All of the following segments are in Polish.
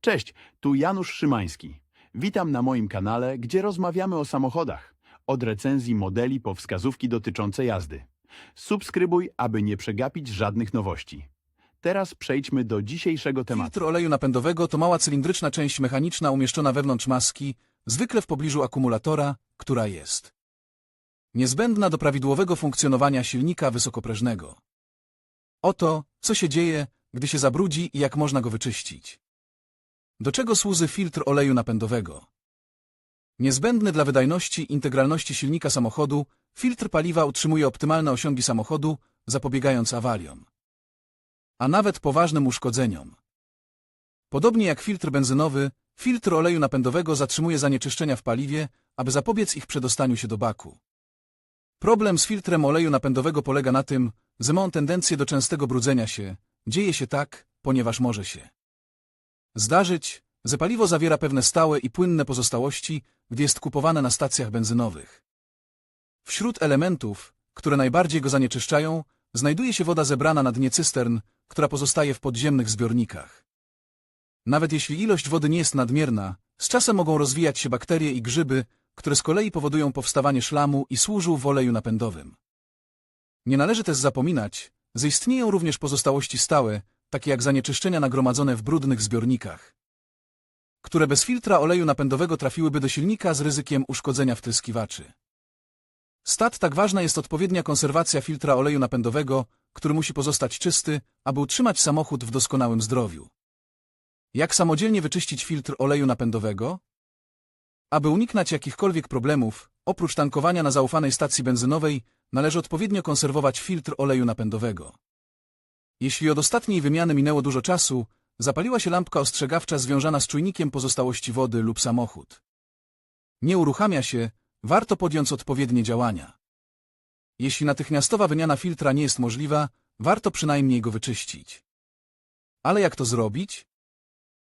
Cześć, tu Janusz Szymański. Witam na moim kanale, gdzie rozmawiamy o samochodach. Od recenzji modeli po wskazówki dotyczące jazdy. Subskrybuj, aby nie przegapić żadnych nowości. Teraz przejdźmy do dzisiejszego tematu. Filtr oleju napędowego to mała cylindryczna część mechaniczna umieszczona wewnątrz maski, zwykle w pobliżu akumulatora, która jest niezbędna do prawidłowego funkcjonowania silnika wysokoprężnego. Oto, co się dzieje, gdy się zabrudzi i jak można go wyczyścić. Do czego służy filtr oleju napędowego? Niezbędny dla wydajności i integralności silnika samochodu, filtr paliwa utrzymuje optymalne osiągi samochodu, zapobiegając awariom a nawet poważnym uszkodzeniom. Podobnie jak filtr benzynowy, filtr oleju napędowego zatrzymuje zanieczyszczenia w paliwie, aby zapobiec ich przedostaniu się do baku. Problem z filtrem oleju napędowego polega na tym, że ma on tendencję do częstego brudzenia się. Dzieje się tak, ponieważ może się zdarzyć, że paliwo zawiera pewne stałe i płynne pozostałości, gdy jest kupowane na stacjach benzynowych. Wśród elementów, które najbardziej go zanieczyszczają, znajduje się woda zebrana na dnie cystern, która pozostaje w podziemnych zbiornikach. Nawet jeśli ilość wody nie jest nadmierna, z czasem mogą rozwijać się bakterie i grzyby, które z kolei powodują powstawanie szlamu i służą w oleju napędowym. Nie należy też zapominać, że istnieją również pozostałości stałe, takie jak zanieczyszczenia nagromadzone w brudnych zbiornikach, które bez filtra oleju napędowego trafiłyby do silnika z ryzykiem uszkodzenia wtryskiwaczy. Stat tak ważna jest odpowiednia konserwacja filtra oleju napędowego, który musi pozostać czysty, aby utrzymać samochód w doskonałym zdrowiu. Jak samodzielnie wyczyścić filtr oleju napędowego? Aby uniknąć jakichkolwiek problemów, oprócz tankowania na zaufanej stacji benzynowej, należy odpowiednio konserwować filtr oleju napędowego. Jeśli od ostatniej wymiany minęło dużo czasu, zapaliła się lampka ostrzegawcza związana z czujnikiem pozostałości wody lub samochód. Nie uruchamia się, warto podjąć odpowiednie działania. Jeśli natychmiastowa wymiana filtra nie jest możliwa, warto przynajmniej go wyczyścić. Ale jak to zrobić?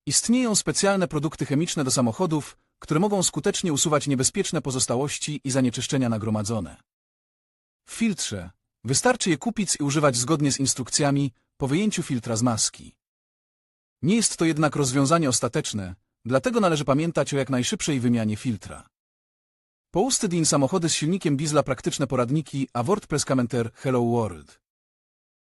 Istnieją specjalne produkty chemiczne do samochodów, które mogą skutecznie usuwać niebezpieczne pozostałości i zanieczyszczenia nagromadzone. W filtrze wystarczy je kupić i używać zgodnie z instrukcjami po wyjęciu filtra z maski. Nie jest to jednak rozwiązanie ostateczne, dlatego należy pamiętać o jak najszybszej wymianie filtra. Po usty din samochody z silnikiem diesla praktyczne poradniki, a WordPress Commenter Hello World.